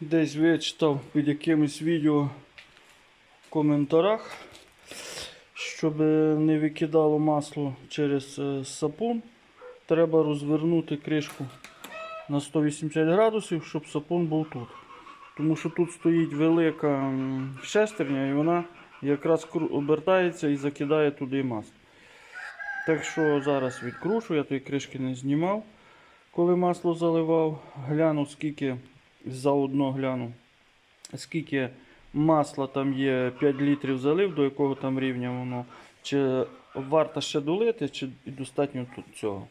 десь вичитав під якимось відео в коментарях, щоб не викидало масло через е, сапун, треба розвернути кришку на 180 градусів, щоб сапун був тут. Тому що тут стоїть велика шестерня і вона якраз обертається і закидає туди масло. Так що зараз відкрушу, я тої кришки не знімав, коли масло заливав. Гляну, скільки заодно гляну, скільки масла там є 5 літрів залив, до якого там рівня воно. Чи варто ще долити, чи достатньо тут цього.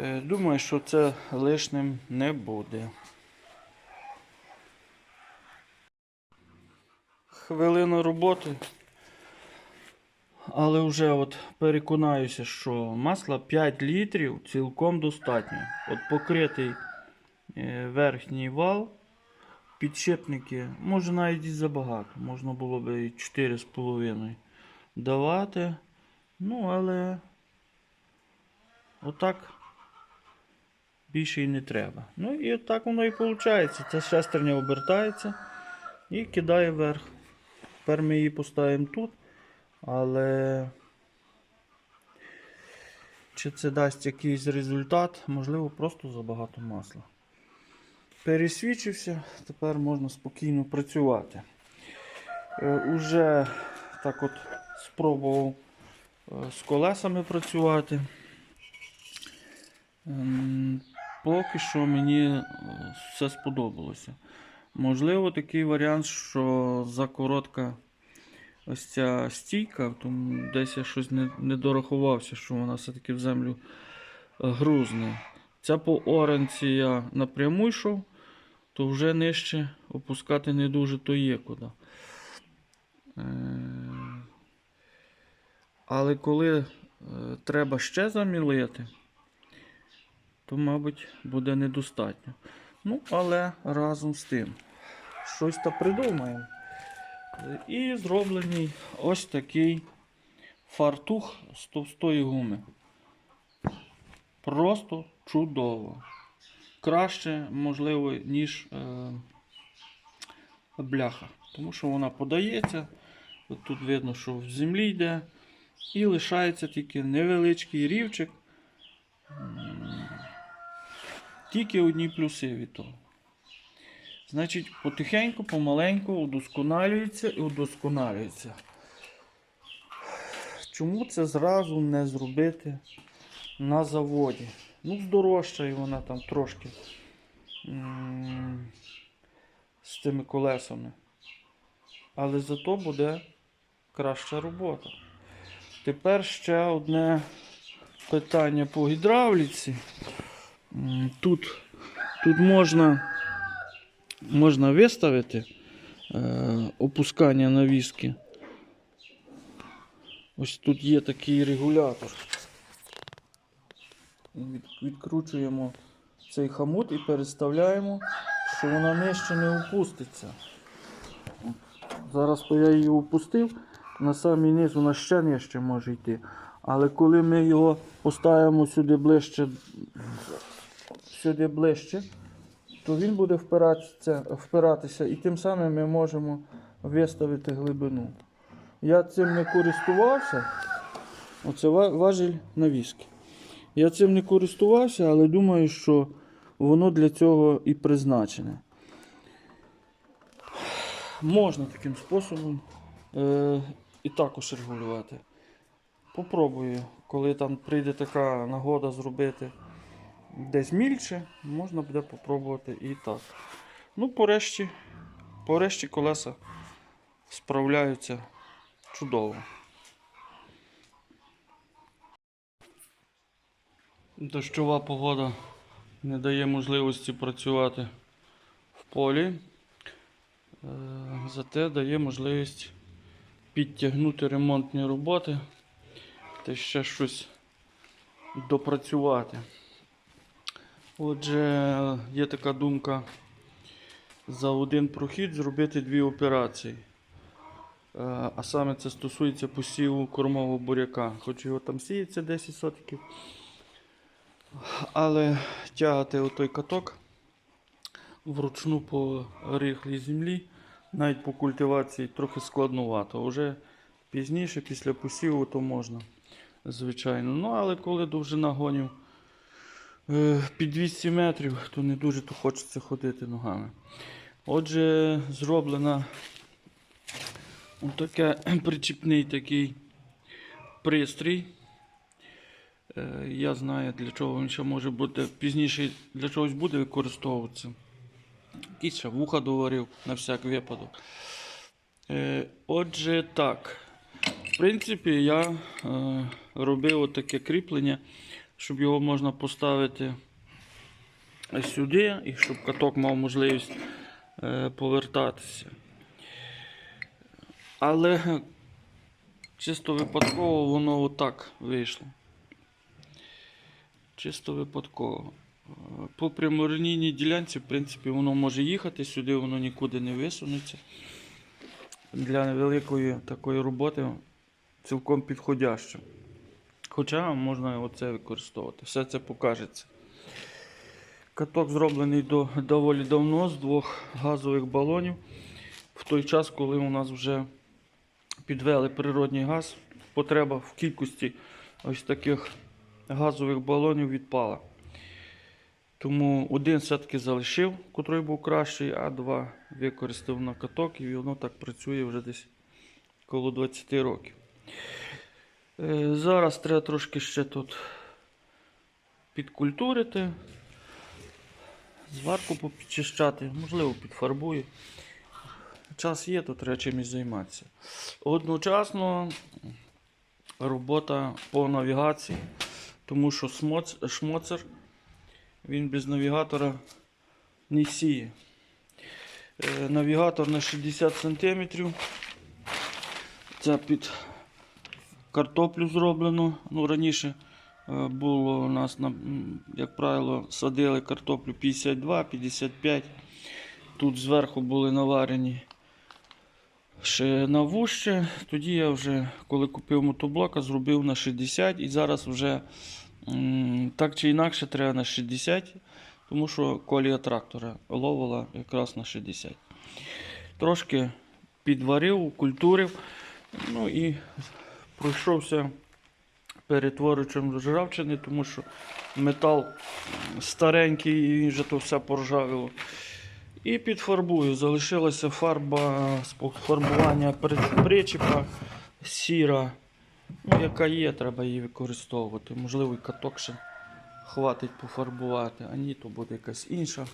Е, Думаю, що це лишним не буде. Хвилина роботи. Але вже от переконаюся, що масла 5 літрів цілком достатньо. От покритий верхній вал, підшипники, може навіть і забагато. Можна було б і 4,5 давати. Ну, але отак більше і не треба. Ну і так воно і виходить. Ця шестерня обертається і кидає вверх. Тепер ми її поставимо тут. Але чи це дасть якийсь результат, можливо, просто забагато масла. Пересвідчився, тепер можна спокійно працювати. Е, уже так от спробував е, з колесами працювати. Ем, Поки що мені е, все сподобалося. Можливо, такий варіант, що закоротка ось ця стійка, тому десь я щось не, не дорахувався, що вона все-таки в землю грузне. Ця по оранці я напряму йшов, то вже нижче опускати не дуже то є куди. Е, Але коли е, треба ще замілити, то, мабуть, буде недостатньо. Ну, але разом з тим, щось то придумаємо. І зроблений ось такий фартух з товстої гуми. Просто чудово. Краще, можливо, ніж е, бляха. Тому що вона подається. От тут видно, що в землі йде. І лишається тільки невеличкий рівчик. Тільки одні плюси від того. Значить, потихеньку, помаленьку удосконалюється і удосконалюється. Чому це зразу не зробити на заводі? Ну, здорожчає вона там трошки з тими колесами. Але зато буде краща робота. Тепер ще одне питання по гідравліці. Тут, тут можна можна виставити е, опускання навіски. Ось тут є такий регулятор. Від, відкручуємо цей хамут і переставляємо, що вона нижче не опуститься. Зараз я її опустив, на самий низ вона ще нижче може йти. Але коли ми його поставимо сюди ближче, сюди ближче, то він буде впиратися, впиратися і тим самим ми можемо виставити глибину. Я цим не користувався. Оце важіль навіски. Я цим не користувався, але думаю, що воно для цього і призначене. Можна таким способом е, і також регулювати. Попробую, коли там прийде така нагода зробити десь мільче, можна буде попробувати і так. Ну, порешті, порешті колеса справляються чудово. Дощова погода не дає можливості працювати в полі, Е, зате дає можливість підтягнути ремонтні роботи та ще щось допрацювати. Отже, є така думка за один прохід зробити дві операції. Е, А саме це стосується посіву кормового буряка. Хоч його там сіється 10 сотиків. Але тягати отой каток вручну по рихлій землі, навіть по культивації трохи складнувато. Уже пізніше, після посіву, то можна, звичайно. Ну, але коли довжина гонів е, під 200 метрів, то не дуже то хочеться ходити ногами. Отже, зроблена таке причіпний такий пристрій. Е, Я знаю, для чого він ще може бути пізніше для чогось буде використовуватися. Якийсь ще вуха доварив на всяк випадок. Е, Отже, так. В принципі, я е, робив таке кріплення, щоб його можна поставити сюди, і щоб каток мав можливість повертатися. Але чисто випадково воно отак вийшло. Чисто випадково. Е, По прямолінійній ділянці, в принципі, воно може їхати сюди, воно нікуди не висунеться. Для великої такої роботи цілком підходяще. Хоча можна оце використовувати. Все це покажеться. Каток зроблений до, доволі давно з двох газових балонів. В той час, коли у нас вже підвели природний газ, потреба в кількості ось таких газових балонів відпала. Тому один все-таки залишив, котрий був кращий, а два використав на каток і воно так працює вже десь коло 20 років. Е, Зараз треба трошки ще тут підкультурити, зварку попідчищати, можливо, підфарбую. Час є, то треба чимось займатися. Одночасно робота по навігації, тому що смоц- шмоцер він без навігатора не сіє. Е, Навігатор на 60 см. Це під картоплю зроблено. Ну, раніше е, було у нас, на, як правило, садили картоплю 52-55. Тут зверху були наварені ще на вуще. Тоді я вже, коли купив мотоблока, зробив на 60 і зараз вже так чи інакше треба на 60, тому що колія трактора ловила якраз на 60. Трошки підварив, культурив, ну і пройшовся перетворюючим ржавчини, тому що метал старенький і вже то все поржавіло. І підфарбую. Залишилася фарба з фарбування при- причіпа сіра. Ну, яка є, треба її використовувати. Можливо, каток ще хватить пофарбувати, а ні, то буде якась інша.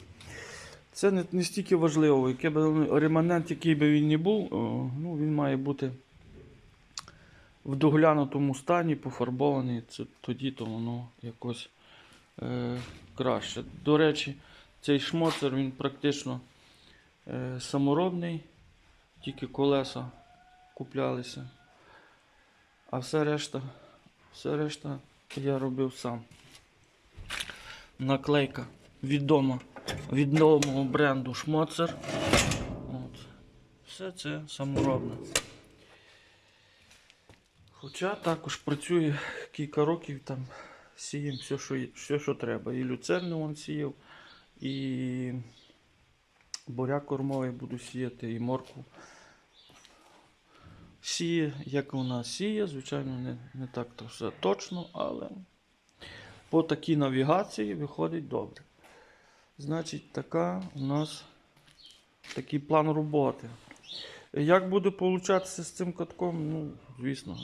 Це не, не стільки важливо, який би реманент, який би він не був, ну, він має бути в доглянутому стані, пофарбований. Це, тоді то воно якось е, краще. До речі, цей шмоцер він практично е, саморобний, тільки колеса куплялися. А все решта, все решта я робив сам. Наклейка відома відомого бренду Шмоцер. От. Все це саморобне. Хоча також працює кілька років там сіємо все, що, все, що треба. І люцерну он сіяв, і буряк кормовий буду сіяти, і моркву. Сіє, як вона сіє, звичайно, не, не так то все точно, але по такій навігації виходить добре. Значить, така у нас такий план роботи. Як буде получатися з цим катком, ну, звісно,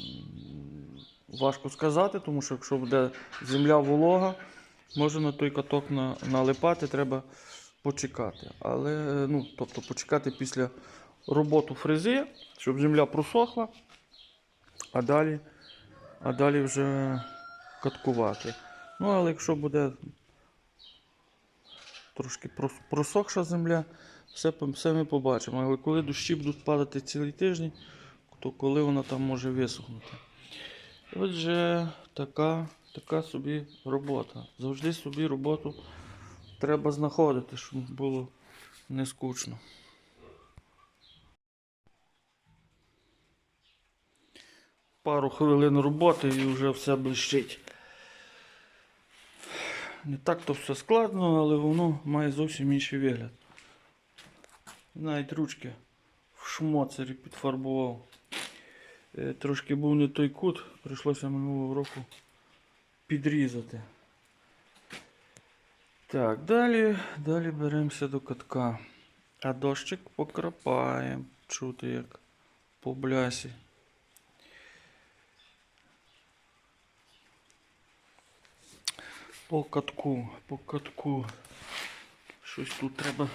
важко сказати, тому що якщо буде земля волога, може на той каток на, налипати, треба почекати. Але, е, ну, тобто почекати після роботи фрези, щоб земля просохла, а далі, а далі вже каткувати. Ну, але якщо буде трошки просохша земля, все, все ми побачимо. Але коли дощі будуть падати цілий тиждень, то коли вона там може висохнути. Отже, така, така собі робота. Завжди собі роботу треба знаходити, щоб було не скучно. Пару хвилин роботи і вже все блищить. Не так то все складно, але воно має зовсім інший вигляд. Навіть ручки в шмоцері підфарбував. Е, Трошки був не той кут, прийшлося минулого року підрізати. Так, далі, далі беремося до катка. А дощик покрапає. Чути як по блясі. По катку, по катку. Щось тут треба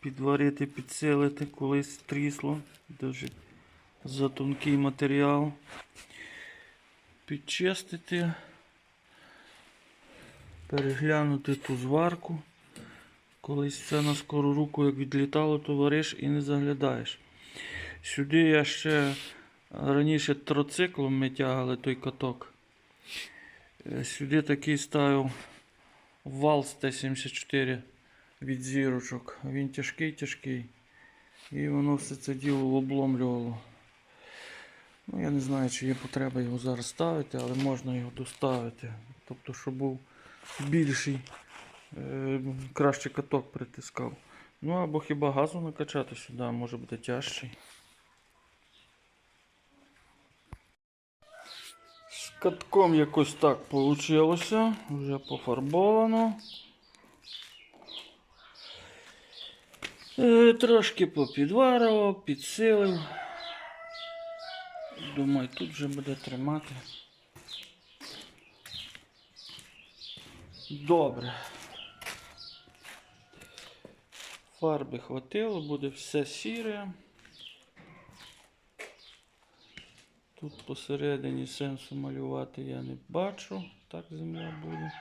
підварити, підсилити, колись трісло. Дуже за тонкий матеріал. Підчистити. Переглянути ту зварку. Колись все на скору руку, як відлітало, то вариш і не заглядаєш. Сюди я ще раніше троциклом ми тягали той каток. Е, Сюди такий ставив вал з Т-74 від зірочок. Він тяжкий, тяжкий. І воно все це діло обломлювало. Ну, я не знаю, чи є потреба його зараз ставити, але можна його доставити. Тобто, щоб був більший, е, краще каток притискав. Ну або хіба газу накачати сюди, може буде тяжчий. З катком якось так вийшло. Вже пофарбовано. Е, Трошки попідварував, підсилив. Думаю, тут вже буде тримати. Добре. Фарби хватило, буде все сіре. Тут посередині сенсу малювати я не бачу. Так земля буде.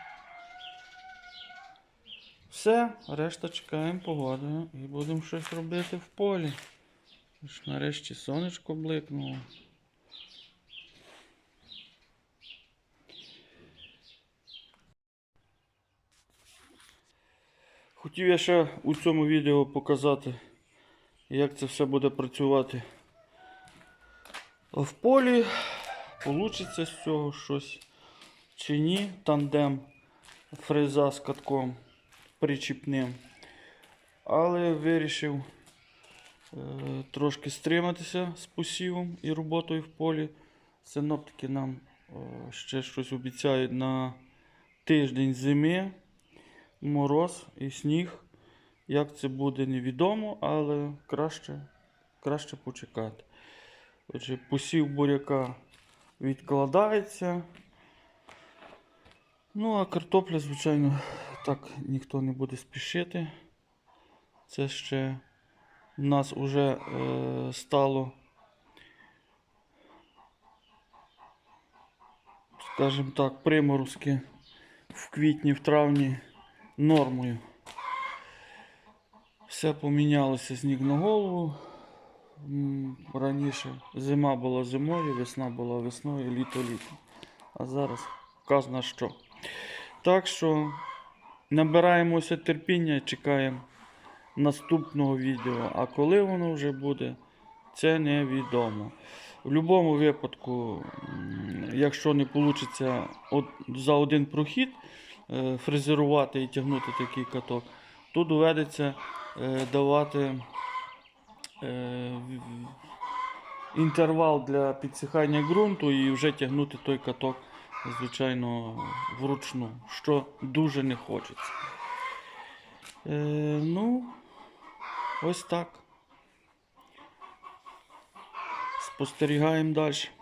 Все, решта чекаємо погоди і будемо щось робити в полі. Нарешті сонечко бликнуло. Хотів я ще у цьому відео показати, як це все буде працювати в полі. Получиться з цього щось чи ні. Тандем фреза з катком причіпним. Але вирішив е, трошки стриматися з посівом і роботою в полі. Синоптики нам е, ще щось обіцяють на тиждень зими мороз і сніг. Як це буде, невідомо, але краще, краще почекати. Отже, посів буряка відкладається. Ну, а картопля, звичайно, так ніхто не буде спішити. Це ще в нас вже е, стало, скажімо так, приморозки в квітні, в травні нормою. Все помінялося з ніг на голову. Раніше зима була зимою, весна була весною, літо літом. А зараз вказано що. Так що набираємося терпіння чекаємо наступного відео. А коли воно вже буде, це невідомо. В будь-якому випадку, якщо не вийде за один прохід фрезерувати і тягнути такий каток, то доведеться е, давати е, інтервал для підсихання ґрунту і вже тягнути той каток, звичайно, вручну, що дуже не хочеться. Е, ну, ось так. Спостерігаємо далі.